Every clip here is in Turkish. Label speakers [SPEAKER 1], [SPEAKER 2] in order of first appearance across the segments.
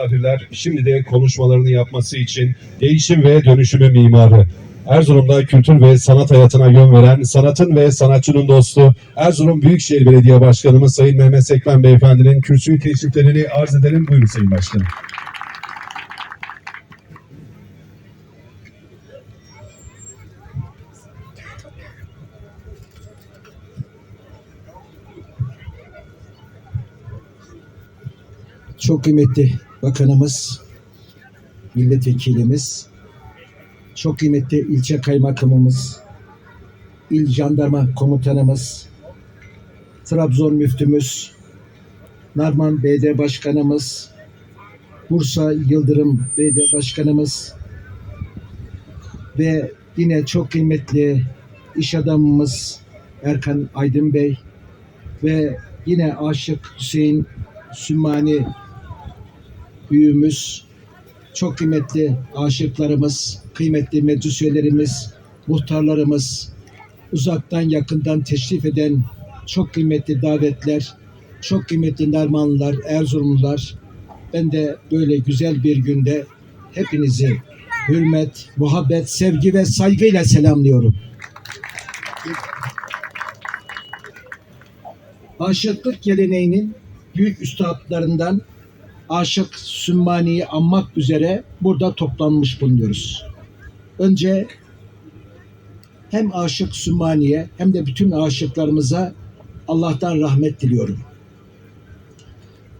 [SPEAKER 1] misafirler şimdi de konuşmalarını yapması için değişim ve dönüşümü mimarı. Erzurum'da kültür ve sanat hayatına yön veren, sanatın ve sanatçının dostu, Erzurum Büyükşehir Belediye Başkanımız Sayın Mehmet Sekmen Beyefendinin kürsüyü teşriflerini arz edelim. Buyurun Sayın Başkanım.
[SPEAKER 2] Çok kıymetli bakanımız, milletvekilimiz, çok kıymetli ilçe kaymakamımız, il jandarma komutanımız, Trabzon müftümüz, Narman BD başkanımız, Bursa Yıldırım BD başkanımız ve yine çok kıymetli iş adamımız Erkan Aydın Bey ve yine Aşık Hüseyin Sümmani büyüğümüz, çok kıymetli aşıklarımız, kıymetli meclis muhtarlarımız, uzaktan yakından teşrif eden çok kıymetli davetler, çok kıymetli Narmanlılar, Erzurumlular. Ben de böyle güzel bir günde hepinizi hürmet, muhabbet, sevgi ve saygıyla selamlıyorum. Aşıklık geleneğinin büyük üstadlarından Aşık Sümmani'yi anmak üzere burada toplanmış bulunuyoruz. Önce hem Aşık Sümmani'ye hem de bütün aşıklarımıza Allah'tan rahmet diliyorum.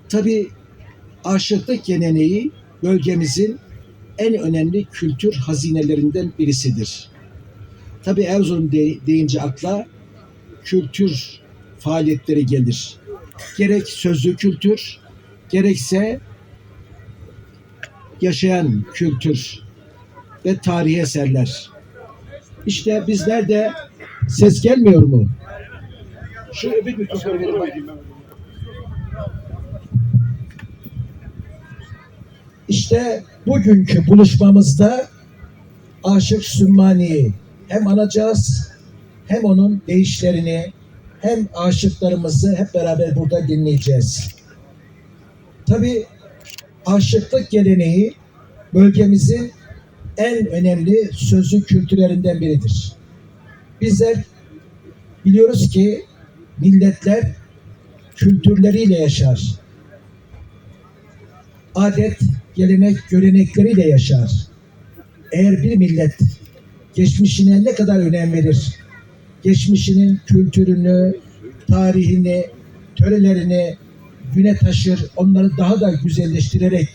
[SPEAKER 2] Tabi aşıklık geleneği bölgemizin en önemli kültür hazinelerinden birisidir. Tabi Erzurum de- deyince akla kültür faaliyetleri gelir. Gerek sözlü kültür, gerekse yaşayan kültür ve tarihi eserler. İşte bizler de ses gelmiyor mu? Şu öbür mikrofonu verin. İşte bugünkü buluşmamızda Aşık Sümmani'yi hem anacağız hem onun değişlerini hem aşıklarımızı hep beraber burada dinleyeceğiz. Tabii aşıklık geleneği bölgemizin en önemli sözlü kültürlerinden biridir. Bizler biliyoruz ki milletler kültürleriyle yaşar. Adet, gelenek, görenekleriyle yaşar. Eğer bir millet geçmişine ne kadar önem verir, geçmişinin kültürünü, tarihini, törelerini güne taşır, onları daha da güzelleştirerek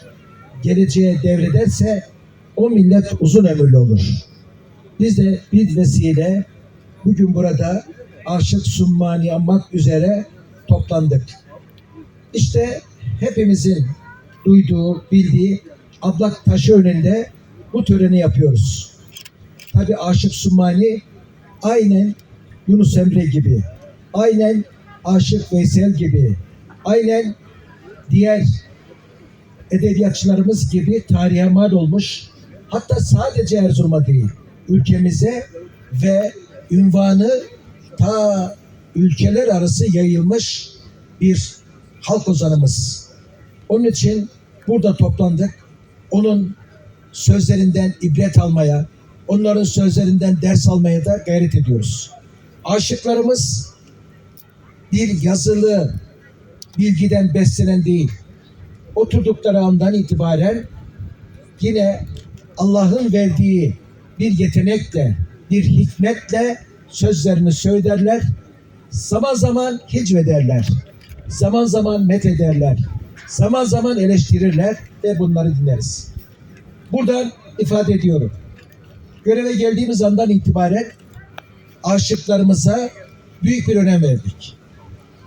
[SPEAKER 2] geleceğe devrederse o millet uzun ömürlü olur. Biz de bir vesile bugün burada Aşık Summani anmak üzere toplandık. İşte hepimizin duyduğu, bildiği ablak taşı önünde bu töreni yapıyoruz. Tabi Aşık Summani aynen Yunus Emre gibi, aynen Aşık Veysel gibi, aynen diğer edebiyatçılarımız gibi tarihe mal olmuş, hatta sadece Erzurum'a değil, ülkemize ve ünvanı ta ülkeler arası yayılmış bir halk ozanımız. Onun için burada toplandık. Onun sözlerinden ibret almaya, onların sözlerinden ders almaya da gayret ediyoruz. Aşıklarımız bir yazılı bilgiden beslenen değil. Oturdukları andan itibaren yine Allah'ın verdiği bir yetenekle, bir hikmetle sözlerini söylerler. Zaman zaman hicvederler. Zaman zaman met ederler. Zaman zaman eleştirirler ve bunları dinleriz. Buradan ifade ediyorum. Göreve geldiğimiz andan itibaren aşıklarımıza büyük bir önem verdik.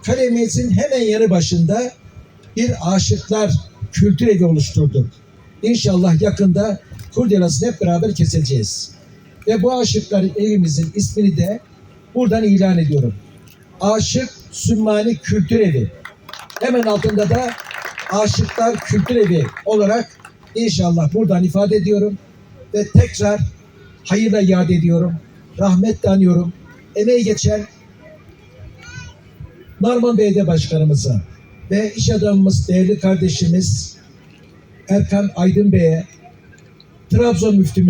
[SPEAKER 2] Kalemimizin hemen yanı başında bir aşıklar kültür evi oluşturduk. İnşallah yakında kurdelasını hep beraber keseceğiz. Ve bu aşıklar evimizin ismini de buradan ilan ediyorum. Aşık Sümmani Kültür Evi. Hemen altında da Aşıklar Kültür Evi olarak inşallah buradan ifade ediyorum. Ve tekrar hayırla yad ediyorum. Rahmetle anıyorum. Emeği geçen Narman Belediye Başkanımıza ve iş adamımız, değerli kardeşimiz Erkan Aydın Bey'e, Trabzon müftümüz